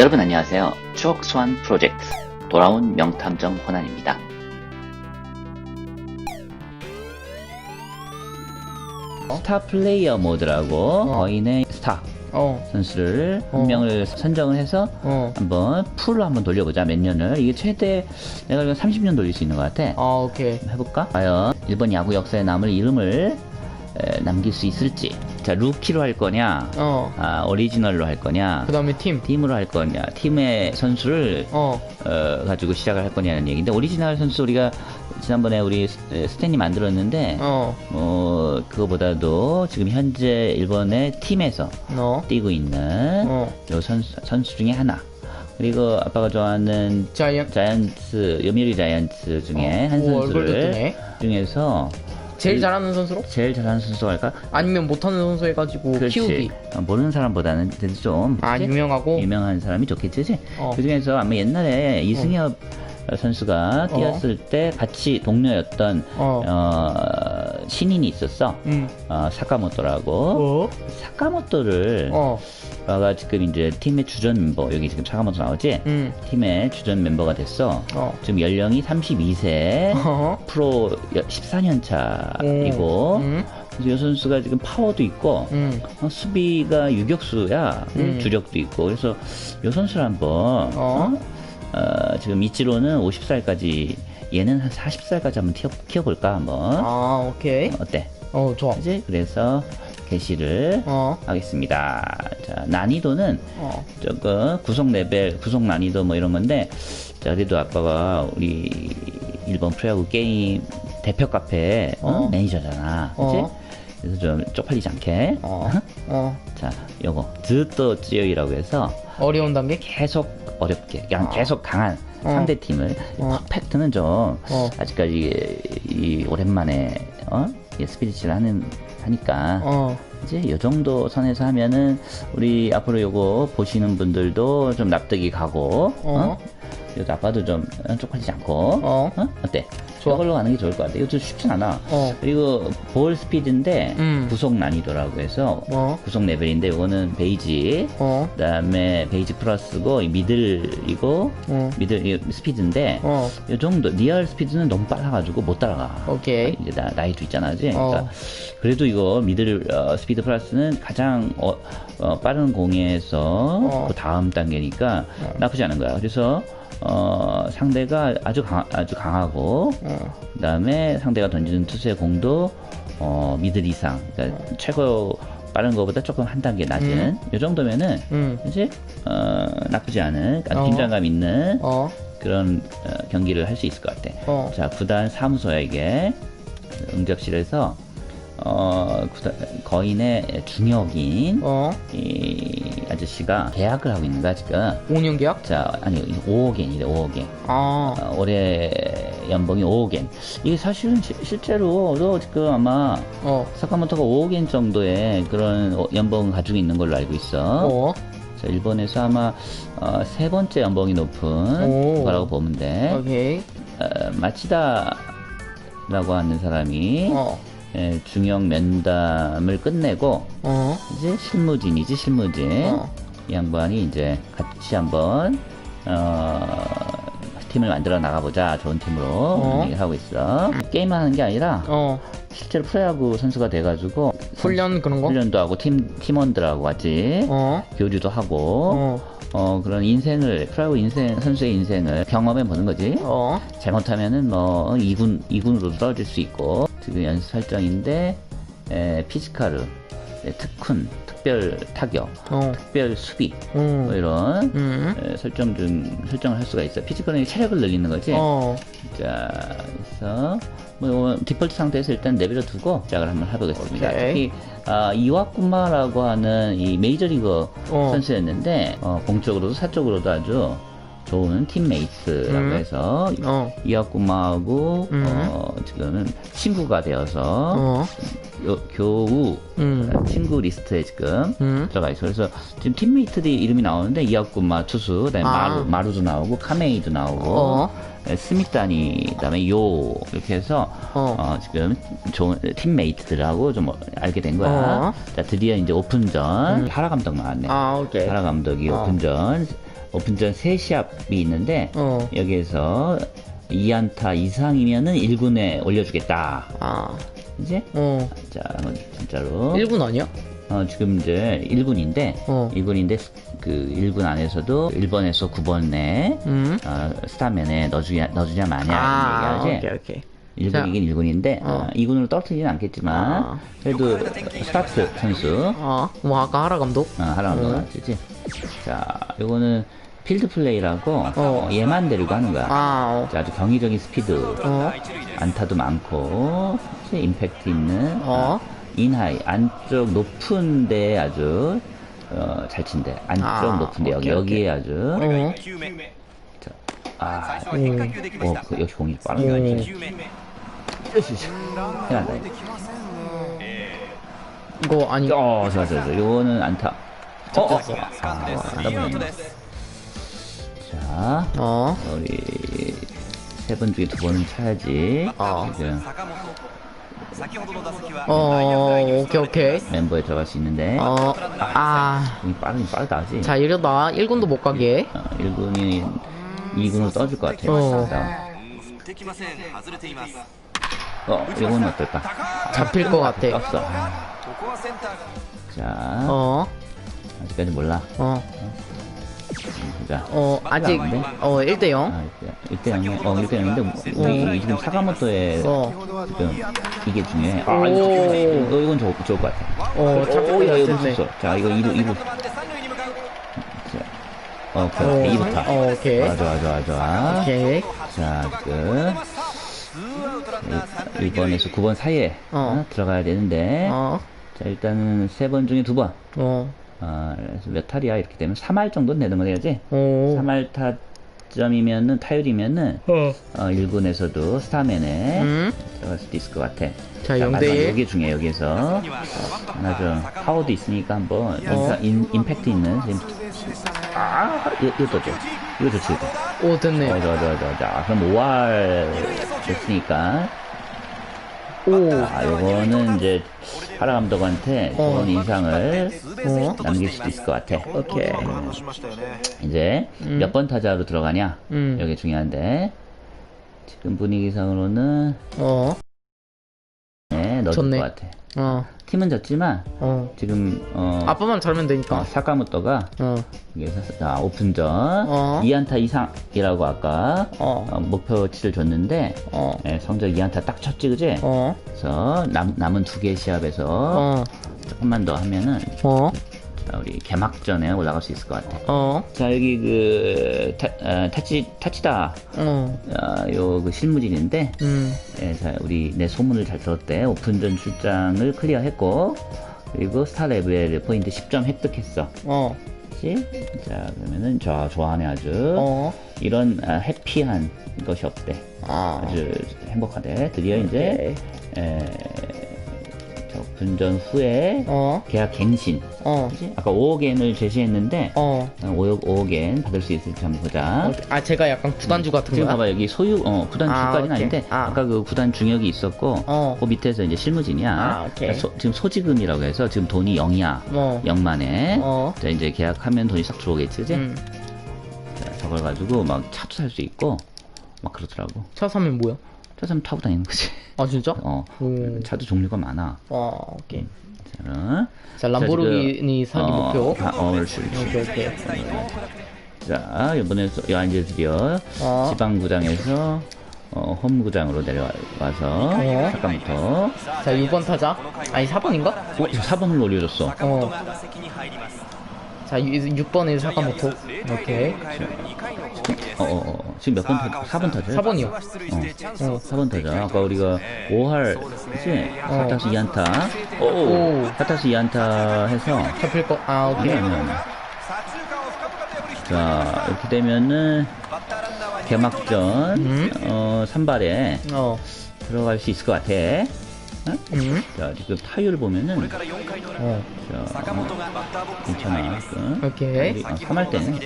여러분 안녕하세요. 추억 소환 프로젝트 돌아온 명탐정 호난입니다. 스타 플레이어 모드라고 거인의 스타 어, 선수를 한 어. 명을 선정을 해서 어. 한번 풀로 한번 돌려보자 몇 년을 이게 최대 내가 알기로 30년 돌릴 수 있는 것 같아 아, 오케이. 해볼까? 과연 일본 야구 역사에 남을 이름을 에, 남길 수 있을지 자 루키로 할 거냐 어. 아, 오리지널로 할 거냐 그 다음에 팀. 팀으로 할 거냐 팀의 선수를 어. 어, 가지고 시작을 할 거냐는 얘기인데 오리지널 선수 우리가 지난번에 우리 스- 스탠이 만들었는데 어. 어, 그거보다도 지금 현재 일본의 팀에서 너. 뛰고 있는 어. 요 선수, 선수 중에 하나 그리고 아빠가 좋아하는 자이언. 자이언츠 요미우리 자이언츠 중에 한 오, 얼굴도 선수를. 중에서 제일 잘하는 선수로? 제일 잘하는 선수가 할까? 아니면 못하는 선수 해가지고 그렇지. 키우기. 어, 모르는 사람보다는 그래도 좀 아, 그치? 유명하고. 유명한 사람이 좋겠지. 어. 그 중에서 아마 옛날에 이승엽 선수가 어. 뛰었을 때 같이 동료였던 어. 어, 신인이 있었어. 음. 어, 사카모토라고. 어. 사카모토를 어. 가 지금 이제 팀의 주전 멤버 여기 지금 사카모토 나오지? 음. 팀의 주전 멤버가 됐어. 어. 지금 연령이 32세. 어. 프로 14년 차이고 음. 그래서 이 선수가 지금 파워도 있고 음. 어, 수비가 유격수야 음. 주력도 있고 그래서 이 선수를 한번 어? 어, 지금 이치로는 50살까지 얘는 한 40살까지 한번 키워, 키워 볼까 한번 아, 오케이. 어때? 어, 좋아. 그지? 그래서 게시를 어. 하겠습니다. 자 난이도는 어. 조금 구속 레벨, 구속 난이도 뭐 이런 건데, 자, 그래도 아빠가 우리 일본 프로야구 게임 대표 카페 어? 어. 매니저잖아. 그치? 어. 그래서 좀 쪽팔리지 않게. 어. 어. 자, 요거, 드또 찌요이라고 해서 어려운 단계? 계속 어렵게, 그냥 어. 계속 강한 어. 상대 팀을, 어. 퍼펙트는 좀, 어. 아직까지 이 오랜만에, 어? 이 스피릿을 하는, 하니까. 어. 이제 요 정도 선에서 하면은 우리 앞으로 요거 보시는 분들도 좀 납득이 가고 어? 어. 이것도 아빠도 좀 쪽팔리지 않고 어. 어때? 좋아. 저걸로 가는 게 좋을 것 같아. 이거 좀 쉽진 않아. 어. 그리고 볼 스피드인데 음. 구속 난이도라고 해서 어. 구속 레벨인데 요거는 베이지 어. 그다음에 베이지 플러스고 이 미들이고 어. 미들 이 스피드인데 어. 요 정도 리얼 스피드는 너무 빨라가지고 못 따라가. 오케이. 이제 나, 나이도 있잖아, 지 어. 그러니까 그래도 이거 미들 어, 스피드 플러스는 가장 어, 어, 빠른 공에서 어. 그 다음 단계니까 나쁘지 않은 거야. 그래서 어, 상대가 아주 강 아주 강하고 어. 그다음에 상대가 던지는 투수의 공도 어, 미들 이상, 그러니까 최고 빠른 거보다 조금 한 단계 낮은 음. 이 정도면은 음. 이제 어, 나쁘지 않은 아주 어. 긴장감 있는 어. 그런 어, 경기를 할 수 있을 것 같아. 어. 자, 구단 사무소야 이게 응접실에서 어 구단, 거인의 중역인 어. 이 아저씨가 계약을 하고 있는 거야 지금. 5년 계약? 자, 아니 5억엔이래 5억엔. 아. 어, 올해 연봉이 5억엔. 이게 사실은 시- 실제로도 지금 아마 어. 사카모토가 5억엔 정도의 그런 어, 연봉을 가지고 있는 걸로 알고 있어. 어. 자, 일본에서 아마 어, 세 번째 연봉이 높은 오. 거라고 보면 돼. 오케이. 어, 마치다라고 하는 사람이 어. 예, 중형 면담을 끝내고 어. 이제 실무진이지 실무진 어. 이 양반이 이제 같이 한번 어, 팀을 만들어 나가보자 좋은 팀으로 어. 얘기를 하고 있어 게임하는 게 아니라 어. 실제로 프로야구 선수가 돼가지고 훈련 그런 거? 훈련도 하고 팀 팀원들하고 같이 어. 교류도 하고 어. 어, 그런 인생을 프로야구 인생 선수의 인생을 경험해 보는 거지 어. 잘못하면은 뭐 2군 2군으로 떨어질 수 있고 지금 연습 설정인데 에, 피지카르, 에, 특훈, 특별 타격, 어. 특별 수비 뭐 음. 이런 음. 에, 설정 중 설정을 할 수가 있어. 피지컬은 체력을 늘리는 거지. 어. 자, 그래서 뭐 이거 디폴트 상태에서 일단 내버려 두고 시작을 한번 해보겠습니다. 오케이. 특히 아, 이와쿠마라고 하는 이 메이저리그 어. 선수였는데 어, 공적으로도 사적으로도 아주 좋은 팀메이트라고 음. 해서 어. 이와쿠마하고 음. 어, 지금은 친구가 되어서 어. 요- 교우 음. 친구 리스트에 지금 음. 들어가 있어. 그래서 지금 팀메이트들이 이름이 나오는데 이와쿠마 투수, 그다음에 아. 마루, 마루도 나오고 카메이도 나오고 어. 에, 스미타니, 그다음에 요 이렇게 해서 어. 어, 지금 좋은 팀메이트들하고 좀 알게 된 거야. 어. 자 드디어 이제 오픈전 하라 감독 나왔네. 아, 오케이. 하라 감독이 어. 오픈전 오픈전 3시합이 있는데 어. 여기에서 2안타 이상이면은 1군에 올려주겠다. 아, 이제 어. 자 진짜로 1군 아니야? 어, 지금 이제 1군인데 어. 1군인데 그 1군 안에서도 1번에서 9번에 음. 어, 스타면에 넣어주냐 넣어주냐 마냐 아, 이런 얘기하지. 오케이, 오케이. 1군이긴 1군인데 어. 2군으로 떨어뜨리진 않겠지만 아. 그래도 스타트 선수 어, 뭐 아까 하라 감독? 어, 어. 거 맞지? 자, 요거는 필드 플레이라고 어. 어, 얘만 데리고 하는 거야. 아, 어. 자, 아주 경이적인 스피드, 어. 안타도 많고? 임팩트 있는 어. 인하이 안쪽 높은데 아주 어, 잘 친대. 안쪽 아, 높은데 여기 오케이, 여기에 아주 어. 자, 아, 음. 어, 그, 역시 공이 빠른 거? 으쌰, 해난다. 이거. 이거 아니. 어, 좋아, 좋아, 좋아. 요거는 안타. 어, 어. 아, 안타보네. 자, 어. 우리 세 번 중에 두 번은 차야지. 어. 지금 어, 오케이, 오케이. 멤버에 들어갈 수 있는데. 어, 아. 공이 빠르긴 빠르다, 하지. 자, 이러다 1군도 못 가게. 어, 1군이 2군으로 떠줄 것 같아. 어. 자, 어, 이거는 어떨까? 잡힐 것 같아. 떴어. 자, 어, 아직까지 몰라. 어, 자, 어, 아직, 어, 1대0. 아, 1대 0이 어, 1대 0인데, 우리 지금 사가모토의 어, 지금 이게 중요해. 아, 오. 이거, 이거, 이건 좋, 좋을 것 같아. 어, 오, 것 야, 이거. 무섭어. 자, 이거 2루, 2루. 자, 어, 오케이, 어, 오케이, 2루타. 어, 오케이. 좋아, 좋아, 좋아, 좋아. 오케이. 자, 그, 1번에서 9번 사이에 어. 어, 들어가야 되는데, 어, 자, 일단은 세번 중에 두 번. 어, 어, 몇 탈이야? 이렇게 되면 3할 정도 는 내는 거 해야지. 오. 3할 타점이면은, 타율이면은, 어. 어, 1군에서도 스타맨에 음. 들어갈 수도 있을 것 같아. 자, 0대1. 여기 중에 여기에서 하나 좀 파워도 있으니까 한번 어. 인, 임팩트 있는 지금 아 이거, 이거 또 줘. 이거 좋지 이거. 오, 됐네. 어, 좋아 좋아 좋아 자 그럼 5할 됐으니까 오. 아 요거는 이제 하라 감독한테 어. 좋은 인상을 어. 남길 수도 있을 것 같아 오케이. 이제 음. 몇번 타자로 들어가냐 음. 여기 중요한데 지금 분위기상으로는 어, 네, 넣을 좋네. 것 같아 어, 팀은 졌지만 어. 지금 어, 아빠만 잘면 어, 되니까. 사카모토가 어, 여기서 자, 오픈전 어. 2안타 이상이라고 아까 어. 어, 목표치를 줬는데 어, 예, 성적 2안타 딱 쳤지 그지? 어, 그래서 남, 남은 두 개의 시합에서 어, 조금만 더 하면은 어, 자, 우리 개막전에 올라갈 수 있을 것 같아. 어, 자 여기 그 타, 어, 타치, 타치다. 어, 어, 요그 실무진인데 음, 예, 자, 우리 내 소문을 잘 들었대. 오픈전 출장을 클리어했고 그리고 스타 레벨 포인트 10점 획득했어. 어, 그치? 자 그러면은 저 좋아하네 아주. 어, 이런 아, 해피한 것이 없대. 아, 아주 행복하대. 드디어 이제 에, 저 분전 후에 어, 계약 갱신 어, 그치? 아까 5억엔을 제시했는데 어. 5억, 5억엔 받을 수 있을지 한번 보자 아, 제가 약간 구단주 같은 지금 거야? 봐봐 여기 소유 어 구단 아, 주까지는. 아 닌데 아. 아. 까그 구단 중역이 있었고 어. 그 밑에서 이제 실무진이야 아, 오케이. 그러니까 소- 지금 소지금이라고 해서 지금 돈이 0이야 어. 0만에 어. 자 이제 계약하면 돈이 싹 들어오겠지 그지? 음. 자, 저걸 가지고 막 차도 살 수 있고 막 그렇더라고. 차 사면 뭐야? 차 사면 타고 다니는 거지. 아, 진짜? 어. 오. 차도 종류가 많아. 어, 오케이. 자, 자, 람보르기니 지금, 사기 목표. 아, 어, 그렇지. 오케이, 오케이. 자, 이번에 소- 야, 이제 드디어 어. 지방구장에서 어, 홈구장으로 내려와서 어. 잠깐부터 자, 6번 타자. 아니, 4번인가? 어, 4번을 올려줬어. 어. 자, 6번에 사카모토. 오케이. 어, 어, 어. 지금 몇 번 타? 4번 타죠? 4번이요. 어. 어. 4번 타자. 아까 우리가 5할, 그치? 어. 4타수 2안타. 오, 오. 4타수 2안타 해서. 잡힐 거. 아, 오케이. 아니야, 아니야, 아니야. 자, 이렇게 되면은, 개막전, 음. 어, 선발에 어. 들어갈 수 있을 것 같아. 어? 음. 자, 지금 타율 보면은, 어. 자, 괜찮아. 그, 오케이. 아, 3할 때는,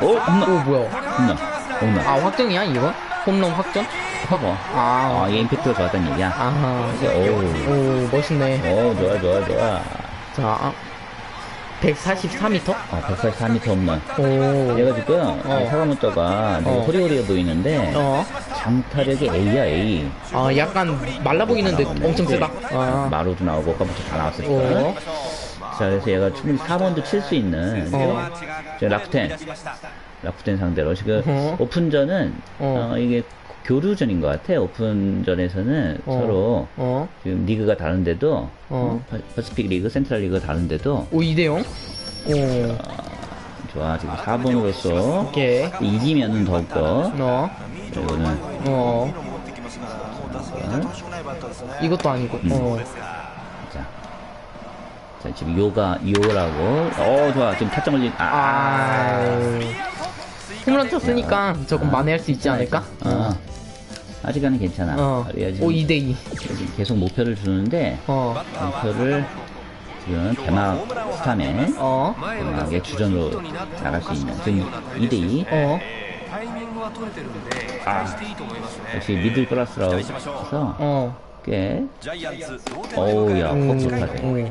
오, 오, 홈런! 오, 뭐야? 홈런! 홈런! 아, 확정이야, 이거? 홈런 확정? 커버. 아. 아, 얘 임팩트가 좋았다는 얘기야. 아하. 오, 오, 멋있네. 오, 좋아, 좋아, 좋아. 자, 아, 144m? 어, 144m 홈런. 오. 얘가 지금 어. 사과모토가 되게 어. 호리호리해 보이는데 어. 장타력이 A야 A. 아, 약간 말라 보이는데 나오네. 엄청 세다. 네. 아. 마루도 나오고 아까부터 다 나왔으니까. 오. 자, 그래서 얘가 충분히 4번도 칠 수 있는 어. 저 라쿠텐. 라쿠텐 상대로 지금 어. 오픈전은 어. 어, 이게 교류전인 것 같아. 오픈전에서는 어. 서로 어. 지금 리그가 다른데도 어. 어, 파- 퍼시픽 리그, 센트럴 리그가 다른데도 오, 2대 0? 오. 좋아. 지금 4번으로서 오케이. 이기면은 더욱더 너. 이거는 어. 이것도 아니고. 음. 어. 자. 자, 지금 요가 요라고. 어, 좋아. 지금 타점 걸린 아. 아. 홈런 쳤으니까 조금 만회할 수 있지 않을까? 어. 아직은 괜찮아. 어. 우리가 지금 오 2대2 계속 목표를 주는데 어. 목표를 지금 대막 스타맨 어. 대막의 주전으로 나갈 수 있는 지금 2대2 어. 아, 역시 미들 플러스라고 해서 어. 꽤 어우야 음, 커브 못하네 음.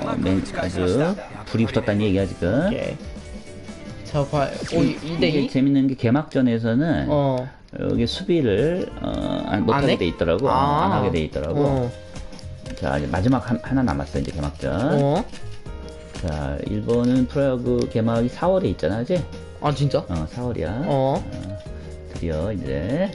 어, 맹, 아주, 불이 붙었다는 얘기야, 지금. 오케이. 자, 봐. 오, 이게 2대2? 재밌는 게 개막전에서는, 어. 여기 수비를, 어, 안- 안 못하게 해? 돼 있더라고. 아. 안 하게 돼 있더라고. 어. 자, 이제 마지막 한, 하나 남았어, 이제 개막전. 어. 자, 일본은 프로야구 개막이 4월에 있잖아, 그지? 아, 진짜? 어, 4월이야. 어. 드디어 이제.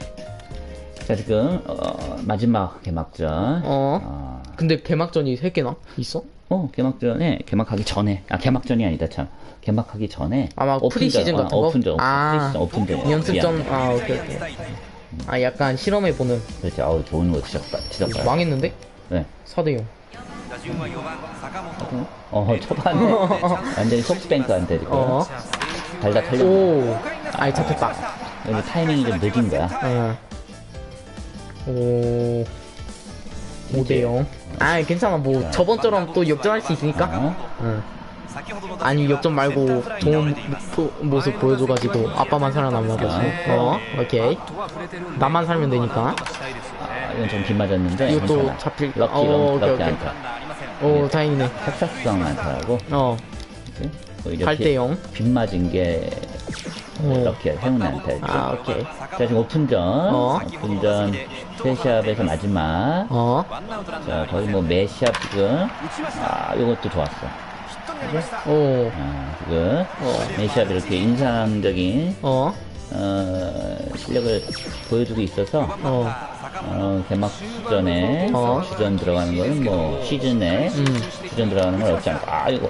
자, 지금, 어, 마지막 개막전. 어. 어, 근데 개막전이 3개나? 있어? 어 개막전에 개막하기 전에. 아 개막전이 아니다 참. 개막하기 전에 아마 프리시즌 아, 같은 거? 오픈전 아. 오픈전. 연습전 아 오케이 오케이. 아 약간 실험해 보는. 그렇지. 아우 좋은 거 지적다 지적다. 망했는데? 네. 4대0 어, 초반에 완전히 소프트뱅크한테 이렇게 어. 달다 털려 오. 아이 잡혔다. 여기 타이밍이 좀 늦은 거야. 어. 오. 5대0. 아 괜찮아 뭐 저번처럼 또 역전할 수 있으니까. 응. 아니 역전 말고 좋은 모, 모습 보여줘가지고 아빠만 살아남나보지. 어 오케이. 나만 살면 되니까. 아, 이건 좀 빗맞았는데. 이것도 잡힐. 럭키 어, 럭키 안타. 오 어, 네. 다행이네. 착착성 안타라고. 어. 8대0. 뭐 빗맞은 게 네. 럭키야 행운한테 아 오케이 자 지금 오픈전 어. 오픈전 세시합에서 마지막 어. 자 거의 뭐 매시합 지금 아 요것도 좋았어 오. 아, 지금 어. 매시합 이렇게 인상적인 어. 어, 실력을 보여주고 있어서 어. 어, 개막전에 어. 주전 들어가는 거는 뭐 시즌에 음. 주전 들어가는 건 없지 않고 아 이거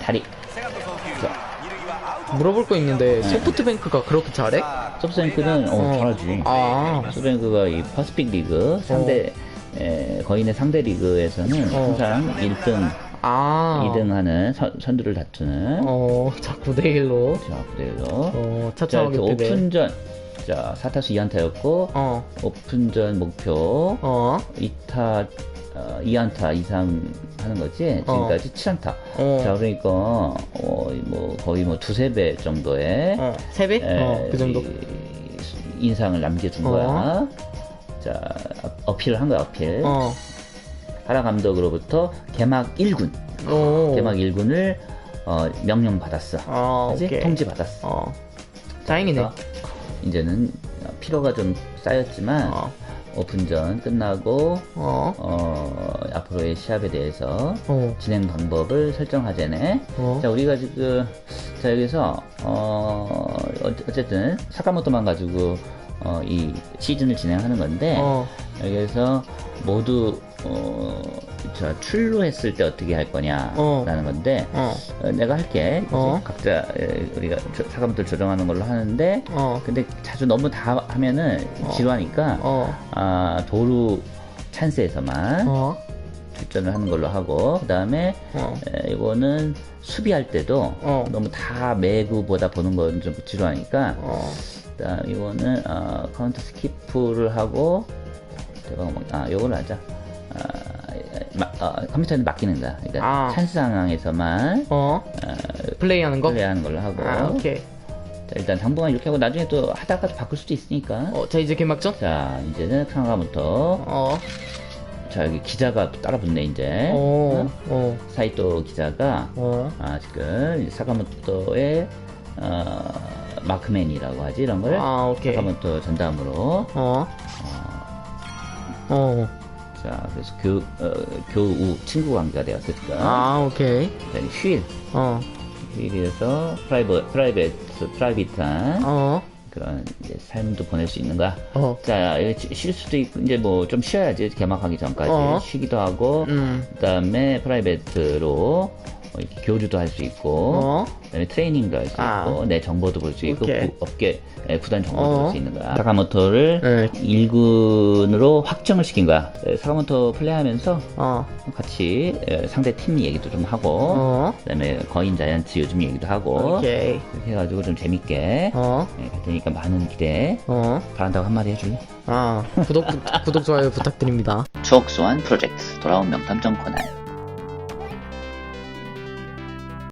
다리 물어볼 거 있는데, 소프트뱅크가 그렇게 잘해? 소프트뱅크는, 어, 어. 잘하지. 아, 소프트뱅크가 이 퍼스픽 리그, 상대, 에, 거인의 상대 리그에서는 어. 항상 1등, 아. 2등 하는 선, 선두를 다투는 어, 자, 9대1로. 자, 그래요. 어, 자, 차차하게 이렇게 빼네. 오픈전. 자, 4타수 2안타였고, 어, 오픈전 목표, 어, 2타, 어, 2안타 이상 하는 거지? 지금까지 7안타. 어. 자, 그러니까, 어, 뭐, 거의 뭐 두세 배 정도의, 어, 3배? 에, 어, 그 정도. 이 인상을 남겨준 어. 거야. 자, 어- 어필을 한 거야, 어필. 어, 하라 감독으로부터 개막 1군, 오. 개막 1군을, 어, 명령 받았어. 어, 그지? 통지 받았어. 어, 다행이네. 그래서 이제는 피로가 좀 쌓였지만 어, 오픈전 끝나고 어, 어, 앞으로의 시합에 대해서 어, 진행 방법을 설정하자네. 어. 자 우리가 지금 자 여기서 어 어- 어쨌든 사카모토만 가지고 어, 이 시즌을 진행하는 건데 어, 여기서 모두 어, 자 출루했을 때 어떻게 할 거냐라는 어. 건데 어, 어, 내가 할게. 어. 각자 에, 우리가 조- 사과부터 조정하는 걸로 하는데 어, 근데 자주 너무 다 하면은 지루하니까 어, 아, 도루 찬스에서만 어, 출전을 하는 걸로 하고 그 다음에 어. 이거는 수비할 때도 어. 너무 다 매구보다 보는 건 좀 지루하니까 어. 그다음 이거는 어, 카운트 스키프를 하고 제가 뭐, 아 요걸 하자. 아, 마, 어, 컴퓨터에 맡기는 거야. 그러니까 아. 찬스 상황에서만 어. 플레이하는 거? 플레이하는 걸로 하고. 아, 오케이. 자, 일단 당분간 이렇게 하고 나중에 또 하다가 또 바꿀 수도 있으니까. 어, 자, 이제 개막전? 자, 이제는 상가부터 어. 자 여기 기자가 또 따라 붙네 이제. 어. 어? 어. 사이토 기자가 어. 아 지금 사카모토의 어, 마크맨이라고 하지 이런 걸 아, 오케이. 사카모토 전담으로 어. 어. 자 그래서 교, 어, 교우 친구 관계가 되었을까 아, 오케이. 자, 휠 어. 휠에서 프라이버 프라이베트 프라이빗한 어. 그런 이제 삶도 보낼 수 있는 거야 어. 자 쉴 수도 있고 이제 뭐 좀 쉬어야지 개막하기 전까지 어. 쉬기도 하고 음. 그 다음에 프라이베트로 뭐 이렇게 교류도 할 수 있고 어. 그다음에 트레이닝도 할 수 아. 있고 내 정보도 볼 수 있고 오케이. 구- 업계 에, 구단 정보도 어. 볼수 있는 거야 사카모토를 네. 1군으로 확정을 시킨 거야 에, 사카모토 플레이하면서 어. 같이 에, 상대 팀 얘기도 좀 하고 어. 그다음에 거인 자이언츠 요즘 얘기도 하고 오케이. 이렇게 해가지고 좀 재밌게 어. 예, 갈 테니까 많은 기대 어. 바란다고 한마디 해줄래? 아, 구독, 구독, 좋아요 부탁드립니다. 추억 소환 프로젝트 돌아온 명탐정 코난